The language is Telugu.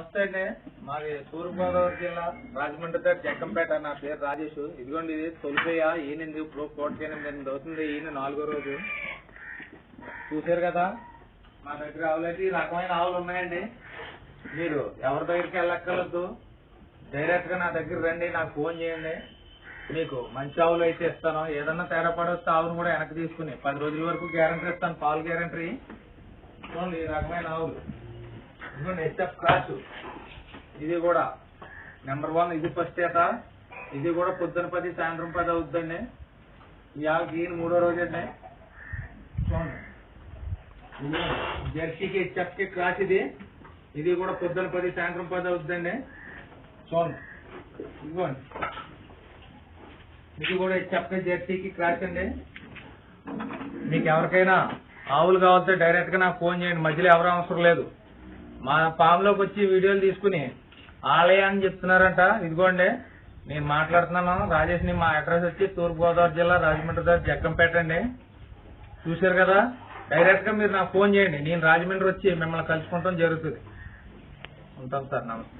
నమస్తే అండి. మాది తూర్పుగోదావరి జిల్లా రాజమండ్రి దగ్గర జగ్గంపేట నా పేరు రాజేష్. ఇదిగోండి ఇది తొలిపోయా. ఈయనండి ఇప్పుడు కోటికి ఎనిమిది ఎనిమిది అవుతుంది. ఈయన నాలుగో రోజు. చూసారు కదా మా దగ్గర ఆవులైతే ఈ రకమైన ఆవులు ఉన్నాయండి. మీరు ఎవరి దగ్గరికి వెళ్ళక్కర్లేదు. డైరెక్ట్గా నా దగ్గర రండి నాకు ఫోన్ చేయండి. మీకు మంచి ఆవులు అయితే ఇస్తాను. ఏదన్నా తేడా పడొస్తే ఆవును కూడా వెనక్కి తీసుకుని పది రోజుల వరకు గ్యారంటీ ఇస్తాను. పాలు గ్యారంటీ. చూడండి ఈ రకమైన ఆవులు. ఇదిగోండి హెచ్ఎఫ్ క్లాస్ ఇది కూడా నెంబర్ వన్ ఇది ఫస్ట్ ఏట. ఇది కూడా పొద్దున పది సాయంత్రం పది అవుతుందండి ఈ ఈయన మూడో రోజు అండి చూడండి జెర్సీకి హెచ్ఎఫ్కి ఇది. ఇది కూడా పొద్దున పది సాయంత్రం పది అవుతుందండి చూడండి. ఇదిగోండి. ఇది కూడా హెచ్ఎఫ్ జెర్సీకి క్లాస్ అండి. మీకు ఎవరికైనా ఆవులు కావాలంటే డైరెక్ట్గా నాకు ఫోన్ చేయండి. మధ్యలో ఎవరు అవసరం లేదు. మా ఫామ్లోకి వచ్చి వీడియోలు తీసుకుని ఆలయాన్ని అని చెప్తున్నారంట. ఇదిగోండి నేను మాట్లాడుతున్నాను. రాజేష్ని మా అడ్రస్ వచ్చి తూర్పుగోదావరి జిల్లా రాజమండ్రి దగ్గర జగ్గంపేట అండి. చూశారు కదా? డైరెక్ట్గా మీరు నాకు ఫోన్ చేయండి. నేను రాజమండ్రి వచ్చి మిమ్మల్ని కలుసుకుంటాం జరుగుతుంది. ఉంటాను సార్ నమస్తే.